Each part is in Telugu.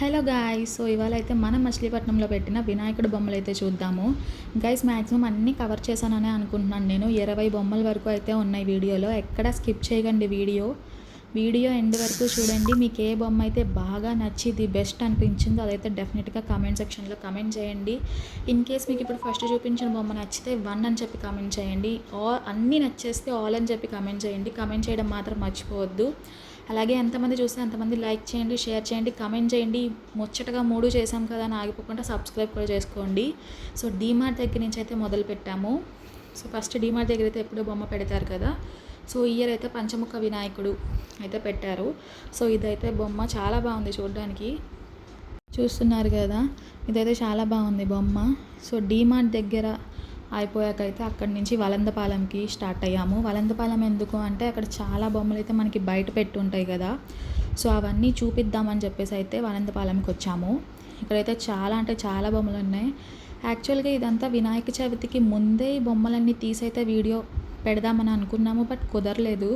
హలో గాయస్ సో ఇవాళ అయితే మనం మచిలీపట్నంలో పెట్టిన వినాయకుడు బొమ్మలు అయితే చూద్దాము. గైస్ మ్యాక్సిమం అన్నీ కవర్ చేశాననే అనుకుంటున్నాను నేను. ఇరవై బొమ్మల వరకు అయితే ఉన్నాయి వీడియోలో. ఎక్కడ స్కిప్ చేయకండి వీడియో. వీడియో ఎండ్ వరకు చూడండి. మీకు ఏ బొమ్మ అయితే బాగా నచ్చింది బెస్ట్ అనిపించిందో అదైతే డెఫినెట్గా కామెంట్ సెక్షన్లో కామెంట్ చేయండి. ఇన్ కేస్ మీకు ఇప్పుడు ఫస్ట్ చూపించిన బొమ్మ నచ్చితే వన్ అని చెప్పి కామెంట్ చేయండి. ఆల్ అన్నీ నచ్చేస్తే ఆల్ అని చెప్పి కామెంట్ చేయండి. కామెంట్ చేయడం మాత్రం మర్చిపోవద్దు. అలాగే ఎంతమంది చూస్తే అంతమంది లైక్ చేయండి షేర్ చేయండి కామెంట్ చేయండి. ముచ్చటగా మూడు చేసాం కదా అని ఆగిపోకుండా సబ్స్క్రైబ్ కూడా చేసుకోండి. సో డీమార్ట్ దగ్గర నుంచి అయితే మొదలు పెట్టాము సో ఫస్ట్ డీమార్ట్ దగ్గర అయితే ఎప్పుడో బొమ్మ పెడతారు కదా. సో ఇయర్ అయితే పంచముఖ వినాయకుడు అయితే పెట్టారు. సో ఇదైతే బొమ్మ చాలా బాగుంది చూడడానికి. చూస్తున్నారు కదా ఇదైతే చాలా బాగుంది బొమ్మ. సో డీమార్ట్ దగ్గర అయిపోయాకైతే అక్కడి నుంచి వలందపాలెంకి స్టార్ట్ అయ్యాము. వలందపాలెం ఎందుకు అంటే అక్కడ చాలా బొమ్మలు అయితే మనకి బయట పెట్టి ఉంటాయి కదా. సో అవన్నీ చూపిద్దామని చెప్పేసి అయితే వలందపాలెంకి వచ్చాము. ఇక్కడైతే చాలా అంటే చాలా బొమ్మలు ఉన్నాయి యాక్చువల్గా ఇదంతా వినాయక చవితికి ముందే ఈ బొమ్మలన్నీ తీసైతే వీడియో పెడదామని అనుకున్నాము బట్ కుదరలేదు.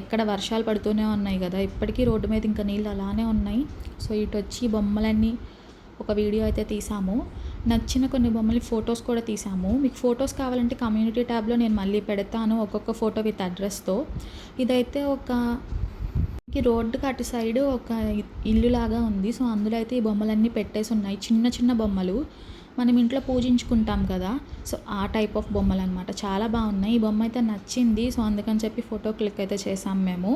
ఎక్కడ వర్షాలు పడుతూనే ఉన్నాయి కదా. ఇప్పటికీ రోడ్డు మీద ఇంకా నీళ్ళు అలానే ఉన్నాయి. సో ఇటు వచ్చి బొమ్మలన్నీ ఒక వీడియో అయితే తీసాము. నచ్చిన కొన్ని బొమ్మలు ఫొటోస్ కూడా తీసాము. మీకు ఫొటోస్ కావాలంటే కమ్యూనిటీ ట్యాబ్లో నేను మళ్ళీ పెడతాను ఒక్కొక్క ఫోటో విత్ అడ్రస్తో. ఇదైతే ఒక ఈ రోడ్డుకి అటు సైడ్ ఒక ఇల్లు లాగా ఉంది. సో అందులో అయితే ఈ బొమ్మలన్నీ పెట్టేసి ఉన్నాయి. చిన్న చిన్న బొమ్మలు. మనం ఇంట్లో పూజించుకుంటాం కదా. సో ఆ టైప్ ఆఫ్ బొమ్మలు అనమాట చాలా బాగున్నాయి. ఈ బొమ్మ అయితే నచ్చింది. సో అందుకని చెప్పి ఫోటో క్లిక్ అయితే చేసాం మేము.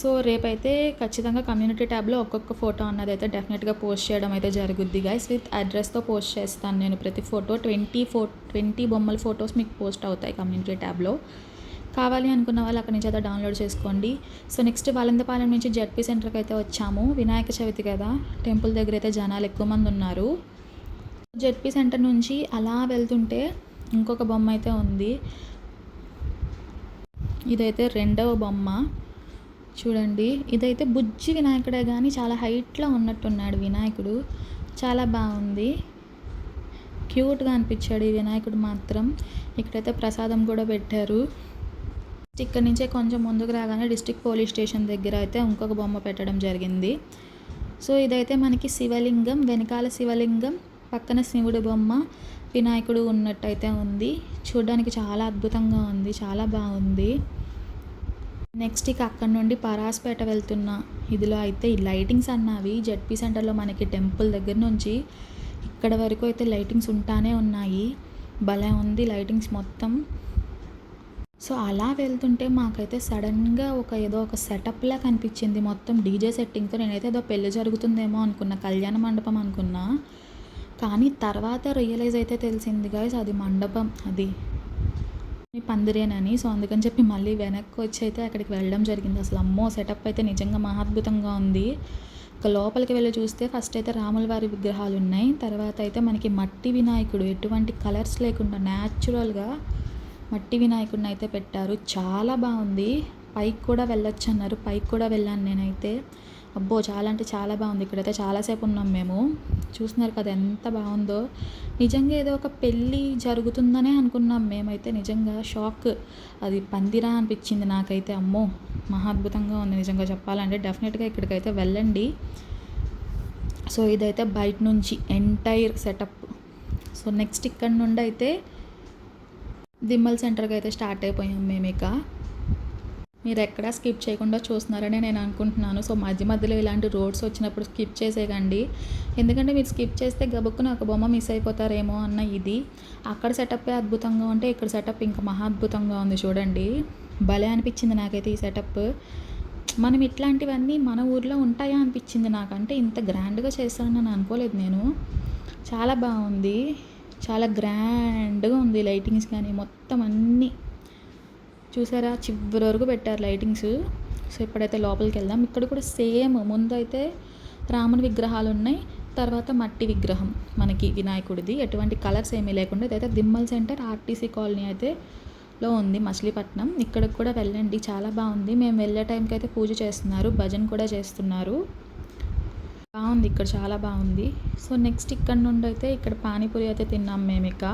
సో రేపైతే ఖచ్చితంగా కమ్యూనిటీ ట్యాబ్లో ఒక్కొక్క ఫోటో అన్నది అయితే డెఫినెట్గా పోస్ట్ చేయడం అయితే జరుగుద్ది గైస్ విత్ అడ్రస్తో పోస్ట్ చేస్తాను నేను ప్రతి ఫోటో. ట్వంటీ ఫో ట్వంటీ బొమ్మల ఫొటోస్ మీకు పోస్ట్ అవుతాయి కమ్యూనిటీ ట్యాబ్లో. కావాలి అనుకున్న వాళ్ళు అక్కడి నుంచి అయితే డౌన్లోడ్ చేసుకోండి. సో నెక్స్ట్ వాలందపాలెం నుంచి జడ్పీ సెంటర్కి అయితే వచ్చాము. వినాయక చవితి కదా టెంపుల్ దగ్గర అయితే జనాలు ఎక్కువ మంది ఉన్నారు. జడ్పీ సెంటర్ నుంచి అలా వెళ్తుంటే ఇంకొక బొమ్మ అయితే ఉంది. ఇదైతే రెండవ బొమ్మ. చూడండి ఇదైతే బుజ్జి వినాయకుడే కానీ చాలా హైట్లో ఉన్నట్టున్నాడు వినాయకుడు. చాలా బాగుంది. క్యూట్గా అనిపించాడు ఈ వినాయకుడు మాత్రం. ఇక్కడైతే ప్రసాదం కూడా పెట్టారు. ఇక్కడ నుంచే కొంచెం ముందుకు రాగానే డిస్ట్రిక్ట్ పోలీస్ స్టేషన్ దగ్గర అయితే ఇంకొక బొమ్మ పెట్టడం జరిగింది. సో ఇదైతే మనకి శివలింగం వెనకాల శివలింగం పక్కన శివుడు బొమ్మ వినాయకుడు ఉన్నట్టయితే ఉంది. చూడడానికి చాలా అద్భుతంగా ఉంది చాలా బాగుంది. నెక్స్ట్ ఇక అక్కడ నుండి పరాస్పేట వెళ్తున్న ఇదిలో అయితే ఈ లైటింగ్స్ అన్నవి. జడ్పీ సెంటర్లో మనకి టెంపుల్ దగ్గర నుంచి ఇక్కడ వరకు అయితే లైటింగ్స్ ఉంటానే ఉన్నాయి. భలే ఉంది లైటింగ్స్ మొత్తం. సో అలా వెళ్తుంటే మాకైతే సడన్గా ఒక ఏదో ఒక సెటప్లా కనిపించింది. మొత్తం డీజే సెట్టింగ్తో నేనైతే ఏదో పెళ్ళి జరుగుతుందేమో అనుకున్నా కళ్యాణ మండపం అనుకున్నా. కానీ తర్వాత రియలైజ్ అయితే తెలిసింది గాయస్ అది మండపం అది పందిరేనని. సో అందుకని చెప్పి మళ్ళీ వెనక్కి వచ్చి అయితే అక్కడికి వెళ్ళడం జరిగింది. అసలు అమ్మో సెటప్ అయితే నిజంగా మహాద్భుతంగా ఉంది. ఇక లోపలికి వెళ్ళి చూస్తే ఫస్ట్ అయితే రాముల వారి విగ్రహాలు ఉన్నాయి. తర్వాత అయితే మనకి మట్టి వినాయకుడు. ఎటువంటి కలర్స్ లేకుండా న్యాచురల్గా మట్టి వినాయకుడిని అయితే పెట్టారు. చాలా బాగుంది. పైకి కూడా వెళ్ళొచ్చు అన్నారు. పైకి కూడా వెళ్ళాను నేనైతే. అబ్బో చాలా అంటే చాలా బాగుంది. ఇక్కడైతే చాలాసేపు ఉన్నాం మేము. చూస్తున్నారు కదా ఎంత బాగుందో. నిజంగా ఏదో ఒక పెళ్ళి జరుగుతుందనే అనుకున్నాం మేమైతే. నిజంగా షాక్. అది పందిరా అనిపించింది నాకైతే. అమ్మో మహాద్భుతంగా ఉంది నిజంగా చెప్పాలంటే. డెఫినెట్గా ఇక్కడికైతే వెళ్ళండి. సో ఇదైతే బయట నుంచి ఎంటైర్ సెటప్. సో నెక్స్ట్ ఇక్కడ నుండి అయితే దిమ్మల్ సెంటర్కి అయితే స్టార్ట్ అయిపోయాం మేము ఇక. మీరు ఎక్కడా స్కిప్ చేయకుండా చూస్తున్నారని నేను అనుకుంటున్నాను. సో మధ్య మధ్యలో ఇలాంటి రోడ్స్ వచ్చినప్పుడు స్కిప్ చేసేయకండి. ఎందుకంటే మీరు స్కిప్ చేస్తే గబుక్కున ఒక బొమ్మ మిస్ అయిపోతారేమో అన్న ఇది. అక్కడ సెటప్ అద్భుతంగా ఉంటే ఇక్కడ సెటప్ ఇంకా మహా అద్భుతంగా ఉంది చూడండి. భలే అనిపించింది నాకైతే ఈ సెటప్. మనం ఇట్లాంటివన్నీ మన ఊర్లో ఉంటాయా అనిపించింది నాకంటే ఇంత గ్రాండ్గా చేస్తానని అనుకోలేదు నేను. చాలా బాగుంది. చాలా గ్రాండ్గా ఉంది లైటింగ్స్ కానీ మొత్తం అన్నీ. చూసారా? చివరి వరకు పెట్టారు లైటింగ్స్. సో ఇప్పుడైతే లోపలికి వెళ్దాం. ఇక్కడ కూడా సేమ్. ముందు అయితే రాముని విగ్రహాలు ఉన్నాయి. తర్వాత మట్టి విగ్రహం మనకి వినాయకుడిది. ఎటువంటి కలర్స్ ఏమీ లేకుండా ఇదైతే దిమ్మల్ సెంటర్ ఆర్టీసీ కాలనీ అయితే లో ఉంది మచిలీపట్నం. ఇక్కడికి కూడా వెళ్ళండి. చాలా బాగుంది. మేము వెళ్ళే టైంకి అయితే పూజ చేస్తున్నారు. భజన కూడా చేస్తున్నారు. బాగుంది ఇక్కడ చాలా బాగుంది. సో నెక్స్ట్ ఇక్కడ నుండి అయితే ఇక్కడ పానీపూరి అయితే తిన్నాం మేము ఇక.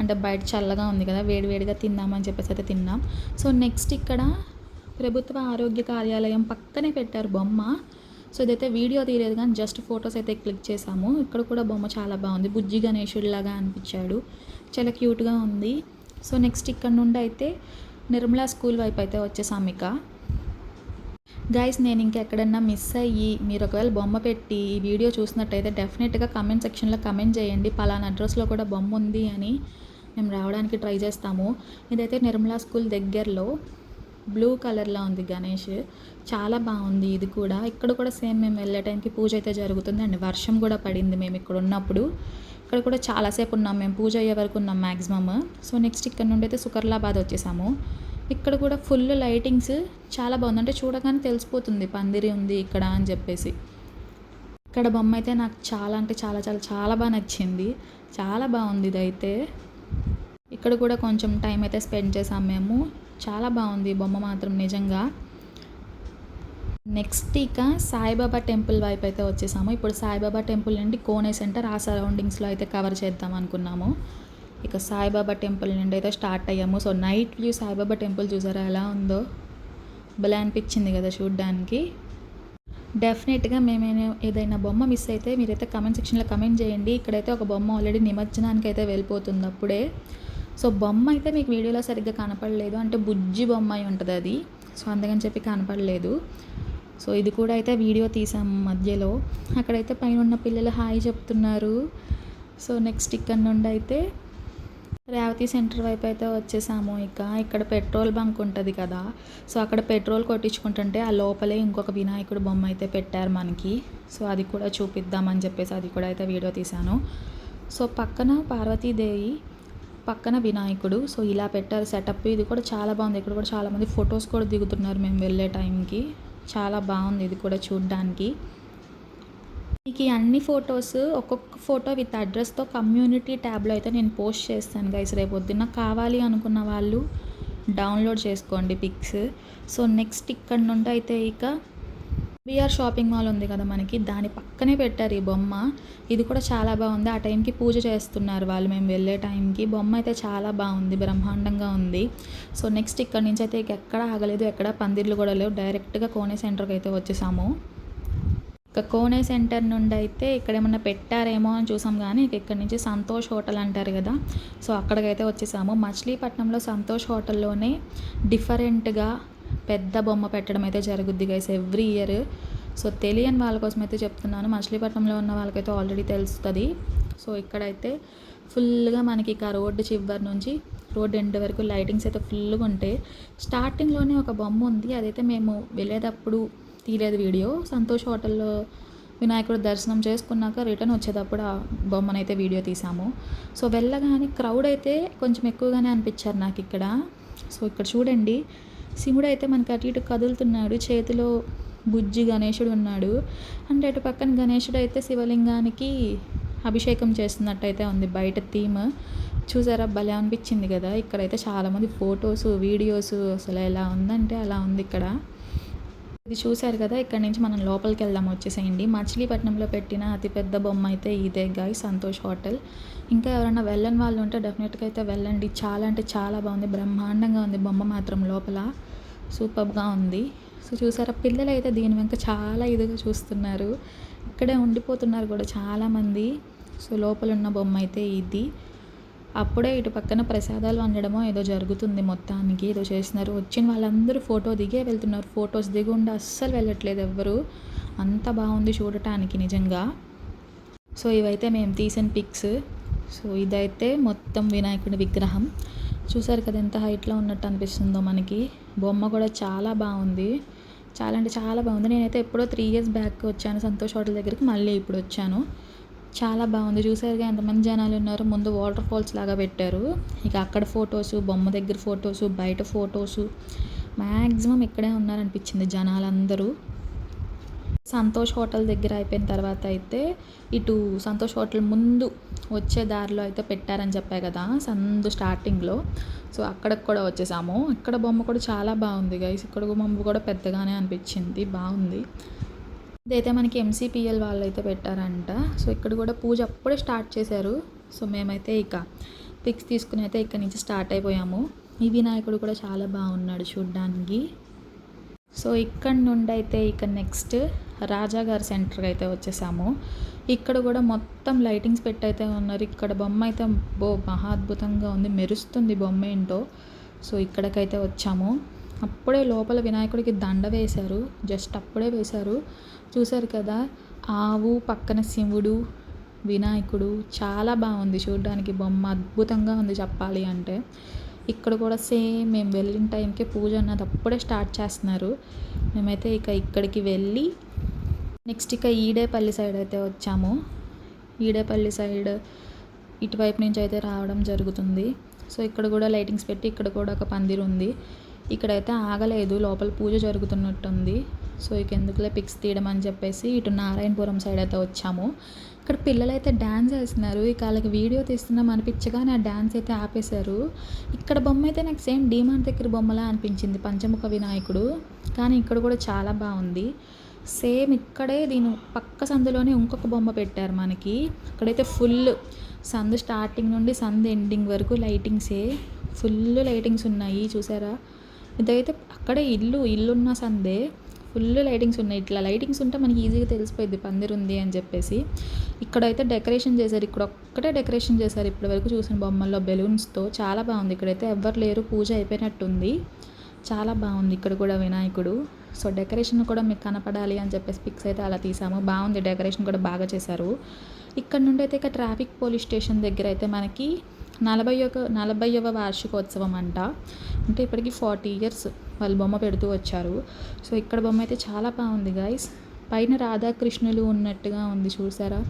అంటే బయట చల్లగా ఉంది కదా వేడివేడిగా తిందామని చెప్పేసి అయితే తిన్నాం. సో నెక్స్ట్ ఇక్కడ ప్రభుత్వ ఆరోగ్య కార్యాలయం పక్కనే పెట్టారు బొమ్మ. సో ఇదైతే వీడియో తీయలేదు కానీ జస్ట్ ఫొటోస్ అయితే క్లిక్ చేసాము ఇక్కడ కూడా బొమ్మ చాలా బాగుంది. బుజ్జి గణేషుడిలాగా అనిపించాడు. చాలా క్యూట్గా ఉంది. సో నెక్స్ట్ ఇక్కడ నుండి అయితే నిర్మలా స్కూల్ వైపు అయితే వచ్చేసాం ఇక. గైస్ నేను ఇంకెక్కడన్నా మిస్ అయ్యి మీరు ఒకవేళ బొమ్మ పెట్టి ఈ వీడియో చూసినట్టయితే డెఫినెట్గా కమెంట్ సెక్షన్లో కమెంట్ చేయండి. పలానా అడ్రస్లో కూడా బొమ్మ ఉంది అని మేము రావడానికి ట్రై చేస్తాము. ఇదైతే నిర్మలా స్కూల్ దగ్గరలో బ్లూ కలర్లో ఉంది గణేష్. చాలా బాగుంది ఇది కూడా. ఇక్కడ కూడా సేమ్ మేము వెళ్ళే టైంకి పూజ అయితే జరుగుతుంది అండ్ వర్షం కూడా పడింది మేము ఇక్కడ ఉన్నప్పుడు. ఇక్కడ కూడా చాలాసేపు ఉన్నాం. మేము పూజ అయ్యే వరకు ఉన్నాం మ్యాక్సిమమ్ సో నెక్స్ట్ ఇక్కడ నుండి అయితే సుకర్లాబాద్ వచ్చేసాము. ఇక్కడ కూడా ఫుల్ లైటింగ్స్ చాలా బాగుంది. అంటే చూడగానే తెలిసిపోతుంది పందిరి ఉంది ఇక్కడ అని చెప్పేసి. ఇక్కడ బొమ్మ అయితే నాకు చాలా అంటే చాలా చాలా చాలా బాగా నచ్చింది. చాలా బాగుంది ఇదైతే. ఇక్కడ కూడా కొంచెం టైం అయితే స్పెండ్ చేసాం మేము. చాలా బాగుంది బొమ్మ మాత్రం నిజంగా. నెక్స్ట్ ఇక సాయిబాబా టెంపుల్ వైపు అయితే వచ్చేసాము. ఇప్పుడు సాయిబాబా టెంపుల్ నుండి కోనే సెంటర్ ఆ సరౌండింగ్స్లో అయితే కవర్ చేద్దాం అనుకున్నాము. ఇక సాయిబాబా టెంపుల్ నుండి అయితే స్టార్ట్ అయ్యాము. So night view Saibaba temple చూసారా? ఎలా ఉందో? భలే అనిపించింది కదా చూడ్డానికి. డెఫినెట్గా మేమైనా ఏదైనా బొమ్మ మిస్ అయితే మీరైతే కమెంట్ సెక్షన్లో కమెంట్ చేయండి. ఇక్కడైతే ఒక బొమ్మ ఆల్రెడీ నిమజ్జనానికి అయితే వెళ్ళిపోతుంది అప్పుడే. సో బొమ్మ అయితే మీకు వీడియోలో సరిగ్గా కనపడలేదు. అంటే బుజ్జి బొమ్మ అయి ఉంటుంది అది. సో అందుకని చెప్పి కనపడలేదు. సో ఇది కూడా అయితే వీడియో తీసాం మధ్యలో. అక్కడైతే పైన ఉన్న పిల్లలు హాయ్ చెప్తున్నారు. సో నెక్స్ట్ ఇక్కడ నుండి అయితే రేవతి సెంటర్ వైపు అయితే వచ్చేసాము. ఇక ఇక్కడ పెట్రోల్ బంక్ ఉంటుంది కదా. సో అక్కడ పెట్రోల్ కొట్టించుకుంటుంటే ఆ లోపలే ఇంకొక వినాయకుడు బొమ్మ అయితే పెట్టారు మనకి. సో అది కూడా చూపిద్దామని చెప్పేసి అది కూడా అయితే వీడియో తీశాను. సో పక్కన పార్వతీదేవి పక్కన వినాయకుడు. సో ఇలా పెట్టారు సెటప్. ఇది కూడా చాలా బాగుంది. ఇక్కడ కూడా చాలామంది ఫొటోస్ కూడా దిగుతున్నారు మేము వెళ్ళే టైంకి. చాలా బాగుంది ఇది కూడా చూడడానికి. మీకు ఈ అన్ని ఫొటోస్ ఒక్కొక్క ఫోటో విత్ అడ్రస్తో కమ్యూనిటీ ట్యాబ్లో అయితే నేను పోస్ట్ చేస్తాను గైస్. రేపు పొద్దున్న కావాలి అనుకున్న వాళ్ళు డౌన్లోడ్ చేసుకోండి పిక్స్. సో నెక్స్ట్ ఇక్కడ నుండి అయితే ఇక బీఆర్ షాపింగ్ మాల్ ఉంది కదా మనకి. దాని పక్కనే పెట్టారు ఈ బొమ్మ. ఇది కూడా చాలా బాగుంది. ఆ టైంకి పూజ చేస్తున్నారు వాళ్ళు. మేము వెళ్ళే టైంకి బొమ్మ అయితే చాలా బాగుంది. బ్రహ్మాండంగా ఉంది. సో నెక్స్ట్ ఇక్కడ నుంచి అయితే ఎక్కడ ఆగలేదు. ఎక్కడ పందిర్లు కూడా లేవు. డైరెక్ట్గా కోనే సెంటర్కి అయితే వచ్చేసాము. ఇక కోనే సెంటర్ నుండి అయితే ఇక్కడ ఏమన్నా పెట్టారేమో అని చూసాం కానీ ఇక ఇక్కడ నుంచి సంతోష్ హోటల్ అంటారు కదా. సో అక్కడికైతే వచ్చేసాము. మచిలీపట్నంలో సంతోష్ హోటల్లోనే డిఫరెంట్గా పెద్ద బొమ్మ పెట్టడం అయితే జరుగుద్ది గైస్ ఎవ్రీ ఇయర్ సో తెలియని వాళ్ళ కోసం అయితే చెప్తున్నాను. మచిలీపట్నంలో ఉన్న వాళ్ళకైతే ఆల్రెడీ తెలుస్తుంది. సో ఇక్కడైతే ఫుల్గా మనకి ఇక రోడ్డు చివరి నుంచి రోడ్ ఎండ్ వరకు లైటింగ్స్ అయితే ఫుల్గా ఉంటాయి. స్టార్టింగ్లోనే ఒక బొమ్మ ఉంది. అదైతే మేము వెళ్ళేటప్పుడు తీయలేదు వీడియో. సంతోష్ హోటల్లో వినాయకుడు దర్శనం చేసుకున్నాక రిటర్న్ వచ్చేటప్పుడు ఆ బొమ్మనైతే వీడియో తీసాము సో వెళ్ళగానే క్రౌడ్ అయితే కొంచెం ఎక్కువగానే అనిపించారు నాకు ఇక్కడ. సో ఇక్కడ చూడండి. శివుడు అయితే మనకి అటు ఇటు కదులుతున్నాడు. చేతిలో బుజ్జి గణేశుడు ఉన్నాడు. అంటే అటు పక్కన గణేశుడు అయితే శివలింగానికి అభిషేకం చేస్తున్నట్టయితే ఉంది. బయట థీమ్. చూసారా? భలే అనిపించింది కదా. ఇక్కడైతే చాలామంది ఫొటోస్ వీడియోస్ అసలు ఎలా ఉందంటే అలా ఉంది ఇక్కడ. ఇది చూశారు కదా ఇక్కడ నుంచి మనం లోపలికి వెళ్దాం వచ్చేసేయండి. మచిలీపట్నంలో పెట్టిన అతిపెద్ద బొమ్మ అయితే ఇదే గాయ్ సంతోష్ హోటల్. ఇంకా ఎవరైనా వెళ్ళని వాళ్ళు ఉంటే డెఫినెట్గా అయితే వెళ్ళండి. చాలా అంటే చాలా బాగుంది బ్రహ్మాండంగా ఉంది బొమ్మ మాత్రం లోపల. సూపర్గా ఉంది. సో చూసారా పిల్లలు అయితే దీని వెనుక చాలా ఇదిగా చూస్తున్నారు. ఇక్కడే ఉండిపోతున్నారు కూడా చాలామంది. సో లోపల ఉన్న బొమ్మ అయితే ఇది. అప్పుడే ఇటు పక్కన ప్రసాదాలు వండడమో ఏదో జరుగుతుంది మొత్తానికి ఏదో చేస్తున్నారు. వచ్చిన వాళ్ళందరూ ఫోటో దిగే వెళ్తున్నారు. ఫొటోస్ దిగుండా అస్సలు వెళ్ళట్లేదు ఎవ్వరు. అంత బాగుంది చూడటానికి నిజంగా. సో ఇవైతే మేము తీసిన పిక్స్. సో ఇదైతే మొత్తం వినాయకుడి విగ్రహం. చూసారు కదా ఎంత హైట్లో ఉన్నట్టు అనిపిస్తుందో మనకి. బొమ్మ కూడా చాలా బాగుంది. చాలా అంటే చాలా బాగుంది. నేనైతే ఎప్పుడో త్రీ ఇయర్స్ బ్యాక్ వచ్చాను సంతోష్ హోటల్ దగ్గరికి. మళ్ళీ ఇప్పుడు వచ్చాను. చాలా బాగుంది. చూసారుగా ఎంతమంది జనాలు ఉన్నారు? ముందు వాటర్ ఫాల్స్ లాగా పెట్టారు. ఇక అక్కడ ఫొటోస్ బొమ్మ దగ్గర ఫొటోస్ బయట ఫొటోస్. మ్యాక్సిమం ఇక్కడే ఉన్నారనిపించింది జనాలందరూ. సంతోష్ హోటల్ దగ్గర అయిపోయిన తర్వాత అయితే ఇటు సంతోష్ హోటల్ ముందు వచ్చే దారిలో అయితే పెట్టారని చెప్పా కదా సందు స్టార్టింగ్లో. సో అక్కడికి కూడా వచ్చేసాము. ఇక్కడ బొమ్మ కూడా చాలా బాగుంది గైస్ ఇక్కడ బొమ్మ కూడా పెద్దగానే అనిపించింది. బాగుంది. ఇదైతే మనకి ఎంసీపీఎల్ వాళ్ళు అయితే పెట్టారంట. సో ఇక్కడ కూడా పూజ అప్పుడే స్టార్ట్ చేశారు. సో మేమైతే ఇక పిక్స్ తీసుకుని అయితే ఇక్కడ నుంచి స్టార్ట్ అయిపోయాము. ఈ వినాయకుడు కూడా చాలా బాగున్నాడు చూడ్డానికి. సో ఇక్కడ నుండి అయితే ఇక నెక్స్ట్ రాజాగారి సెంటర్కి అయితే వచ్చేసాము. ఇక్కడ కూడా మొత్తం లైటింగ్స్ పెట్టయితే ఉన్నారు. ఇక్కడ బొమ్మ అయితే బో మహా అద్భుతంగా ఉంది. మెరుస్తుంది బొమ్మ ఏంటో. సో ఇక్కడికైతే వచ్చాము. అప్పుడే లోపల వినాయకుడికి దండ వేశారు. జస్ట్ అప్పుడే వేశారు. చూశారు కదా ఆవు పక్కన శివుడు వినాయకుడు చాలా బాగుంది చూడడానికి. బొమ్మ అద్భుతంగా ఉంది చెప్పాలి అంటే. ఇక్కడ కూడా సేమ్ మేము వెళ్ళిన టైంకే పూజ అన్నది అప్పుడే స్టార్ట్ చేస్తున్నారు. మేమైతే ఇక ఇక్కడికి వెళ్ళి నెక్స్ట్ ఇక ఈడేపల్లి సైడ్ అయితే వచ్చాము. ఈడేపల్లి సైడ్ ఇటువైపు నుంచి అయితే రావడం జరుగుతుంది. సో ఇక్కడ కూడా లైటింగ్స్ పెట్టి ఇక్కడ కూడా ఒక పందిరు ఉంది. ఇక్కడైతే ఆగలేదు లోపల పూజ జరుగుతున్నట్టుంది. సో ఇక ఎందుకులే పిక్స్ తీయడం అని చెప్పేసి ఇటు నారాయణపురం సైడ్ అయితే వచ్చాము. ఇక్కడ పిల్లలు అయితే డ్యాన్స్ వేస్తున్నారు. ఇక వాళ్ళకి వీడియో తీస్తున్నాం అనిపించగానే ఆ డ్యాన్స్ అయితే ఆపేశారు. ఇక్కడ బొమ్మ అయితే నాకు సేమ్ డీమార్ట్ దగ్గర బొమ్మలా అనిపించింది పంచముఖ వినాయకుడు. కానీ ఇక్కడ కూడా చాలా బాగుంది. సేమ్ ఇక్కడే దీని పక్క సందులోనే ఇంకొక బొమ్మ పెట్టారు మనకి. ఇక్కడైతే ఫుల్ సందు స్టార్టింగ్ నుండి సందు ఎండింగ్ వరకు లైటింగ్సే ఫుల్ లైటింగ్స్ ఉన్నాయి చూసారా? ఇదైతే అక్కడే ఇల్లు ఇల్లున్న సందే. ఫుల్ లైటింగ్స్ ఉన్నాయి. ఇట్లా లైటింగ్స్ ఉంటే మనకి ఈజీగా తెలిసిపోయింది పందిరు ఉంది అని చెప్పేసి. ఇక్కడైతే డెకరేషన్ చేశారు. ఇక్కడ ఒక్కటే డెకరేషన్ చేశారు ఇప్పటి వరకు చూసిన బొమ్మల్లో. బెలూన్స్తో చాలా బాగుంది. ఇక్కడైతే ఎవ్వరు లేరు. పూజ అయిపోయినట్టుంది. చాలా బాగుంది ఇక్కడ కూడా వినాయకుడు. సో డెకరేషన్ కూడా మీకు కనపడాలి అని చెప్పేసి పిక్స్ అయితే అలా తీసాము. బాగుంది. డెకరేషన్ కూడా బాగా చేశారు. ఇక్కడ నుండి అయితే ఇక ట్రాఫిక్ పోలీస్ స్టేషన్ దగ్గర అయితే మనకి నలభై ఒక నలభైవ వార్షికోత్సవం అంట అంటే ఇప్పటికి ఫార్టీ ఇయర్స్ వాళ్ళు బొమ్మ పెడుతూ వచ్చారు. సో ఇక్కడ బొమ్మ అయితే చాలా బాగుంది గాయస్ పైన రాధాకృష్ణులు ఉన్నట్టుగా ఉంది చూసారా?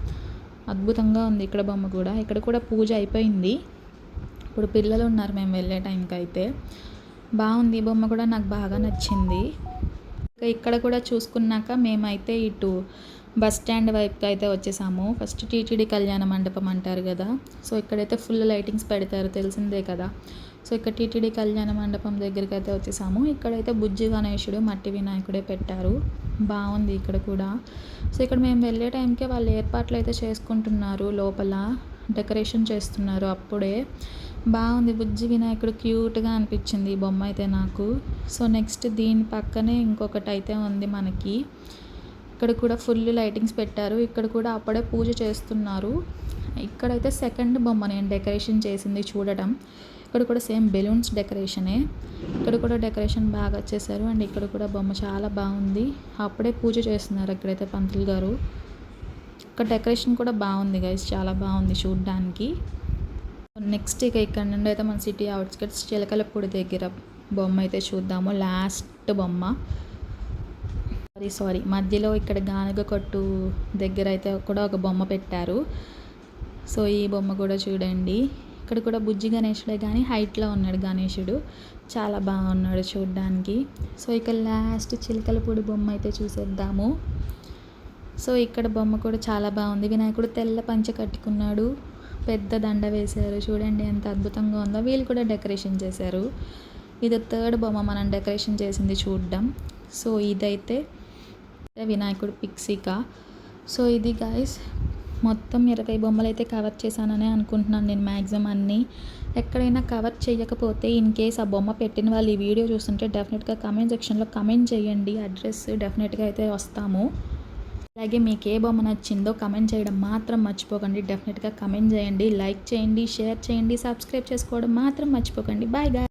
అద్భుతంగా ఉంది ఇక్కడ బొమ్మ కూడా. ఇక్కడ కూడా పూజ అయిపోయింది. ఇప్పుడు పిల్లలు ఉన్నారు మేము వెళ్ళే టైంకి అయితే బాగుంది బొమ్మ కూడా నాకు బాగా నచ్చింది. ఇక్కడ కూడా చూసుకున్నాక మేమైతే ఇటు బస్ స్టాండ్ వైపు అయితే వచ్చేసాము. ఫస్ట్ టీటీడీ కళ్యాణ మండపం అంటారు కదా. సో ఇక్కడైతే ఫుల్ లైటింగ్స్ పెడతారు తెలిసిందే కదా. సో ఇక్కడ టీటీడీ కళ్యాణ మండపం దగ్గరికి అయితే వచ్చేసాము. ఇక్కడైతే బుజ్జి గణేశుడు మట్టి వినాయకుడే పెట్టారు. బాగుంది ఇక్కడ కూడా. సో ఇక్కడ మేము వెళ్ళే టైంకే వాళ్ళు ఏర్పాట్లు అయితే చేసుకుంటున్నారు లోపల. డెకరేషన్ చేస్తున్నారు అప్పుడే. బాగుంది. బుజ్జి వినాయకుడు క్యూట్గా అనిపించింది ఈ బొమ్మ అయితే నాకు. సో నెక్స్ట్ దీని పక్కనే ఇంకొకటి అయితే ఉంది మనకి. ఇక్కడ కూడా ఫుల్ లైటింగ్స్ పెట్టారు. ఇక్కడ కూడా అప్పుడే పూజ చేస్తున్నారు. ఇక్కడైతే సెకండ్ బొమ్మ నేను డెకరేషన్ చేసింది చూడటం. ఇక్కడ కూడా సేమ్ బెలూన్స్ డెకరేషనే ఇక్కడ కూడా డెకరేషన్ బాగా చేశారు అండ్ ఇక్కడ కూడా బొమ్మ చాలా బాగుంది. అప్పుడే పూజ చేస్తున్నారు ఇక్కడైతే పంతులు గారు. ఇక్కడ డెకరేషన్ కూడా బాగుంది గైస్ చాలా బాగుంది చూడడానికి. నెక్స్ట్ ఇక ఇక్కడ నుండి అయితే మన సిటీ అవుట్స్కట్స్ చిలకలపూడి దగ్గర బొమ్మ అయితే చూద్దాము. లాస్ట్ బొమ్మ. సారీ సారీ మధ్యలో ఇక్కడ గానుగ కొట్టు దగ్గర అయితే కూడా ఒక బొమ్మ పెట్టారు. సో ఈ బొమ్మ కూడా చూడండి. ఇక్కడ కూడా బుజ్జి గణేషుడే కానీ హైట్లో ఉన్నాడు గణేషుడు. చాలా బాగున్నాడు చూడడానికి. సో ఇక లాస్ట్ చిలకలపూడి బొమ్మ అయితే చూసేద్దాము. సో ఇక్కడ బొమ్మ కూడా చాలా బాగుంది. వినాయకుడు తెల్ల పంచ కట్టుకున్నాడు. పెద్ద దండ వేశారు. చూడండి ఎంత అద్భుతంగా ఉందో. వీళ్ళు కూడా డెకరేషన్ చేశారు. ఇది థర్డ్ బొమ్మ మనం డెకరేషన్ చేసింది చూడడం. సో ఇదైతే వినాయకుడు పిక్సికా. సో ఇది గాయస్ మొత్తం ఇరవై బొమ్మలు అయితే కవర్ చేశానని అనుకుంటున్నాను నేను మ్యాక్సిమం అన్నీ. ఎక్కడైనా కవర్ చేయకపోతే ఇన్ కేస్ ఆ బొమ్మ పెట్టిన వాళ్ళు ఈ వీడియో చూస్తుంటే డెఫినెట్గా కమెంట్ సెక్షన్లో కమెంట్ చేయండి. అడ్రస్ డెఫినెట్గా అయితే వస్తాము. అలాగే మీకు ఏ బొమ్మ నచ్చిందో కమెంట్ చేయడం మాత్రం మర్చిపోకండి. డెఫినెట్గా కమెంట్ చేయండి. లైక్ చేయండి షేర్ చేయండి సబ్స్క్రైబ్ చేసుకోవడం మాత్రం మర్చిపోకండి. Bye guy